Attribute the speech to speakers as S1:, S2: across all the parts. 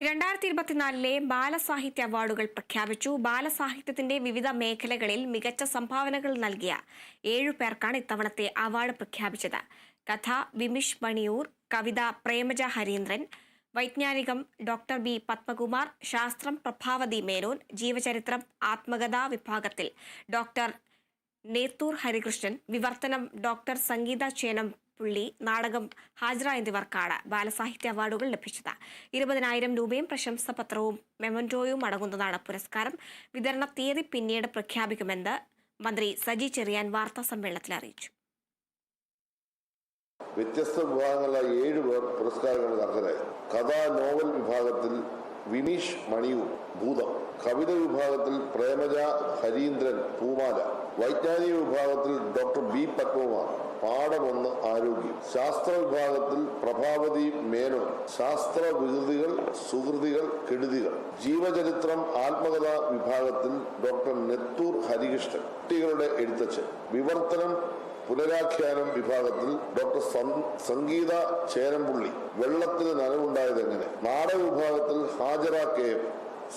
S1: രണ്ടായിരത്തി ഇരുപത്തിനാലിലെ ബാലസാഹിത്യ അവാർഡുകൾ പ്രഖ്യാപിച്ചു. ബാലസാഹിത്യത്തിന്റെ വിവിധ മേഖലകളിൽ മികച്ച സംഭാവനകൾ നൽകിയ ഏഴു പേർക്കാണ് ഇത്തവണത്തെ അവാർഡ് പ്രഖ്യാപിച്ചത്. കഥ വിമിഷ് മണിയൂർ കവിത പ്രേമജ ഹരീന്ദ്രൻ വൈജ്ഞാനികം ഡോക്ടർ ബി. പത്മകുമാർ ശാസ്ത്രം പ്രഭാവതി മേനോൻ ജീവചരിത്രം ആത്മകഥാ വിഭാഗത്തിൽ ഡോക്ടർ നേത്തൂർ ഹരികൃഷ്ണൻ വിവർത്തനം ഡോക്ടർ സംഗീത ചേനം പുള്ളി നാടകം ഹാജ്ര എന്നിവർക്കാണ് ബാലസാഹിത്യ അവാർഡുകൾ ലഭിച്ചത്. ഇരുപതിനായിരം രൂപയും പ്രശംസപത്രവും മെമന്റോയും അടങ്ങുന്നതാണ് പുരസ്കാരം. വിതരണ തീയതി പിന്നീട് പ്രഖ്യാപിക്കുമെന്ന് മന്ത്രി സജി ചെറിയാൻ വാർത്താ സമ്മേളനത്തിൽ അറിയിച്ചു.
S2: വ്യത്യസ്ത വിഭാഗങ്ങളിലായി ഏഴ് പേർ പുരസ്കാരങ്ങൾക്ക് അർഹരായി. കഥാ നോവൽ വിഭാഗത്തിൽ വിനീഷ് മണിയും ഭൂതം. കവിത വിഭാഗത്തിൽ പ്രേമജ ഹരീന്ദ്രൻ പൂമാല. വൈജ്ഞാനിക വിഭാഗത്തിൽ ഡോക്ടർ ബി പത്മകുമാർ പാഠമൊന്ന് ആരോഗ്യം. ശാസ്ത്ര വിഭാഗത്തിൽ പ്രഭാവതി മേനോൻ ശാസ്ത്ര വികൃതികൾ സുഹൃതികൾ കെടുതികൾ. ജീവചരിത്രം ആത്മകഥാ വിഭാഗത്തിൽ ഡോക്ടർ നെത്തൂർ ഹരികൃഷ്ണൻ കുട്ടികളുടെ എഴുത്തച്ഛൻ. വിവർത്തനം പുനരാഖ്യാനം വിഭാഗത്തിൽ ഡോക്ടർ സംഗീത ചേരമ്പുള്ളി വെള്ളത്തിന് നനവുണ്ടായത് എങ്ങനെ നാടക വിഭാഗത്തിൽ ഹാജറ കെ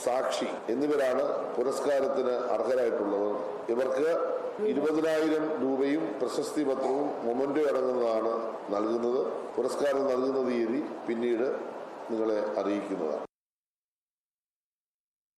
S2: സാക്ഷി എന്നിവരാണ് പുരസ്കാരത്തിന് അർഹരായിട്ടുള്ളത്. ഇവർക്ക് ഇരുപതിനായിരം രൂപയും പ്രശസ്തി പത്രവും മൊമന്റോ അടങ്ങുന്നതാണ് നൽകുന്നത്. പുരസ്കാരം നൽകുന്ന തീയതി പിന്നീട് നിങ്ങളെ അറിയിക്കുന്നതാണ്.